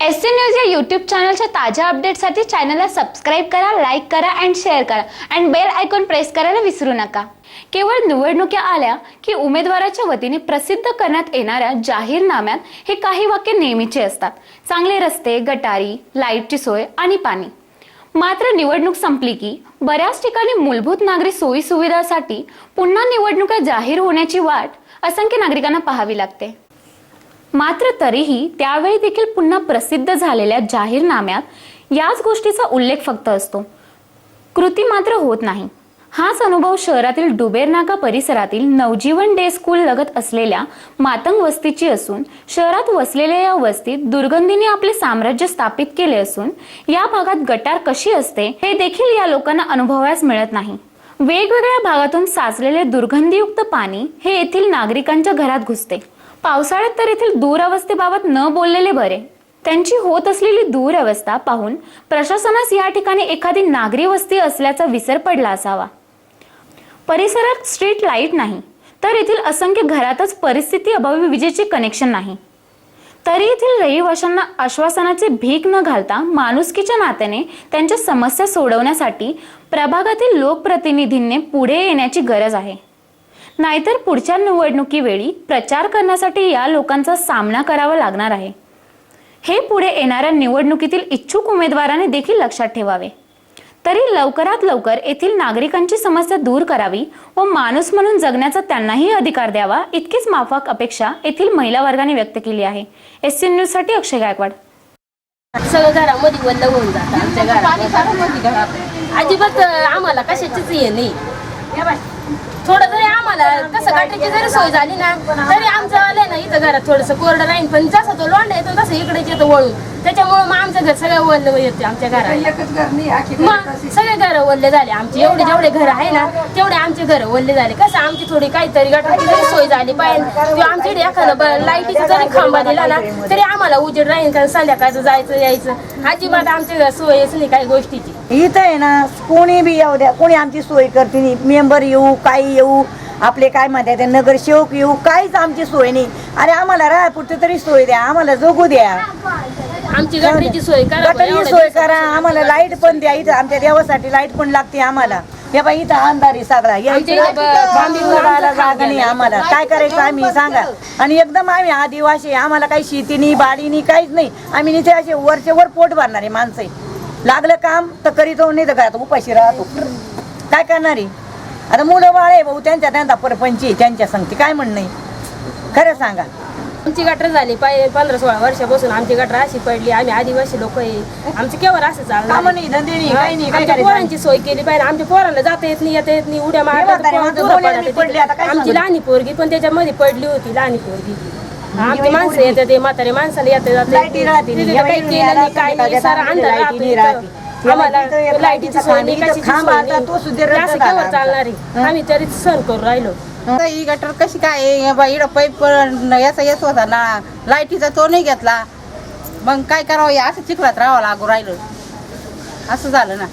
S C news या YouTube चॅनलच्या ताज्या अपडेटसाठी चॅनलला सबस्क्राईब करा लाईक करा अँड शेअर करा. अँड बेल आयकॉन प्रेस करायला विसरू नका. केवळ निवडणुक्या आल्या की उमेदवाराच्या वतीने प्रसिद्ध करण्यात येणाऱ्या जाहीरनाम्यात हे काही वाक्य नेहमीचे असतात. चांगले रस्ते गटारी लाईटची सोय आणि पाणी. मात्र निवडणूक संपली की बऱ्याच ठिकाणी मूलभूत नागरी सोयी सुविधासाठी पुन्हा निवडणुका जाहीर होण्याची वाट असंख्य नागरिकांना पाहावी लागते. मात्र तरीही त्यावेळी देखील पुन्हा प्रसिद्ध झालेल्या जाहीरनाम्यात याच गोष्टीचा उल्लेख फक्त असतो. कृती मात्र होत नाही. हाच अनुभव शहरातील डुबेरनाका परिसरातील नवजीवन डे स्कूल लगत असलेल्या मातंग वस्तीची असून शहरात वसलेल्या या वस्तीत दुर्गंधीने आपले साम्राज्य स्थापित केले असून या भागात गटार कशी असते हे देखील या लोकांना अनुभवास मिळत नाही. वेगवेगळ्या भागातून साचलेले दुर्गंधीयुक्त पाणी हे येथील नागरिकांच्या घरात घुसते. पावसाळ्यात तर येथील दूरवस्थेबाबत न बोललेले बरे. त्यांची होत असलेली दूरवस्था पाहून प्रशासनास या ठिकाणी एखादी नागरी वस्ती असल्याचा विसर पडला असावा. परिसरात स्ट्रीट लाइट नाही तर येथील असंख्य घरातच परिस्थिती अभावी विजेचे कनेक्शन नाही. तरी येथील रहिवाशांना आश्वासनाचे भीक न घालता माणुसकीच्या नात्याने त्यांच्या समस्या सोडवण्यासाठी प्रभागातील लोकप्रतिनिधींनी पुढे येण्याची गरज आहे. नाहीतर पुढच्या निवडणुकीवेळी प्रचार करण्यासाठी या लोकांचा सामना करावा लागणार आहे. हे पुढे येणाऱ्या निवडणुकीतील इच्छुक उमेदवाराने देखील लक्षात ठेवावे. तरी लवकरात लवकर येथील नागरिकांची समस्या दूर करावी व माणूस म्हणून जगण्याचा त्यांनाही अधिकार द्यावा इतकीच माफक अपेक्षा येथील महिला वर्गाने व्यक्त केली आहे. एस सी न्यूजसाठी अक्षय गायकवाड. सगळं घरामध्ये वल्ल होऊन जातं आमच्या घरात. अजिबात आम्हाला कशाचीच हे नाही. थोडं जरी आम्हाला कसं गाठीची जरी सोय झाली ना तरी आमचं आलंय ना इथं घरात थोडंसं कोरडं राहीन. पण जसं तो लोंडा येतो तसं इकडेच येतो वळून. त्याच्यामुळं मग आमचं घर सगळं वल्ल येते आमच्या घरात एकच घर नाही आखी मग सगळे घर वल्ले झाले. आमचे एवढे जेवढे घर आहे ना तेवढे आमचे घर वल्ले झाले. कसं आमची थोडी काहीतरी गटाची जरी सोय झाली पाहिजे किंवा आमच्या इकडे एखादा लाईटीचा जरी खांबा दिला ना तरी आम्हाला उजेड राहील कारण संध्याकाळचं जायचं यायचं. अजिबात आमच्या घरात सोयच नाही काही गोष्टीची. इथं आहे ना कोणी बी येऊ द्या कोणी आमची सोय करते नाही. मेंबर येऊ काही येऊ आपले काय म्हणतात ते नगरसेवक येऊ काहीच आमची सोय नाही. अरे आम्हाला राहापुरतं तरी सोय द्या आम्हाला जगू द्या. आमची गटरीची सोय करा गटरची सोय करा आम्हाला लाइट पण द्या इथं आमच्या देवासाठी लाइट पण लागते आम्हाला. हे बाई इथं अंधारी सगळा. या आमच्या इथं इथं ब- बांबू उगायला जागा नाही आम्हाला. काय करायचं आम्ही सांगा. आणि एकदम आम्ही आदिवासी आम्हाला काही शेती नाही बाडी नाही काहीच नाही. आम्ही इथे असे वरचे वर पोट भरणारे माणसं आहे. लागलं काम तर करीतो नाही तर घरात उपाशी राहतो. काय करणारे आता मुलं बाळ आहे भाऊ त्यांच्या त्यांचा परपंच आहे त्यांच्या संगती. काय म्हणणं आहे खरं सांगा. आमची गटर झाली पाहिजे पंधरा सोळा वर्षापासून आमची गटर अशी पडली. आम्ही आदिवासी लोक आहे. आमचं केव्हा असं चालणार कामं नाही धंदे नाही काही नाही काय आमच्या करायचं पोरांची सोय केली पाहिजे. आमच्या पोरांना जाता येत नाही येता येत नाही. उड्या मारल्या तर म्हातारे पोरं माणसं दूर दोन्ही पडतात पडली, आता काय तिथे. आमची सांगू? लहानी पोरगी पण त्याच्यामध्ये पडली होती लहानी पोरगी. आमची माणसं. येतात ते म्हातारे माणसाला येते लाईटी राहते नाही. जाते या काही केलं नाही काय नाही. सारा अंधार लाईटी राहतो नाही इथं. आम्हाला लाईटीची सोय नाही कशाची सोय नाही. हे रद्द असं झाला केव्हा आमचा. चालणार? आहे आम्ही तरी सहन करून राहिलो. आता ही गटर कशी काय आहे? हे बाई इकडं पाईप याचा येत होता ना. लाईटीचा तो नाही घेतला. मग काय करावं? हे असं चिखलात राहावं लागू राहिलं. असं झालं ना.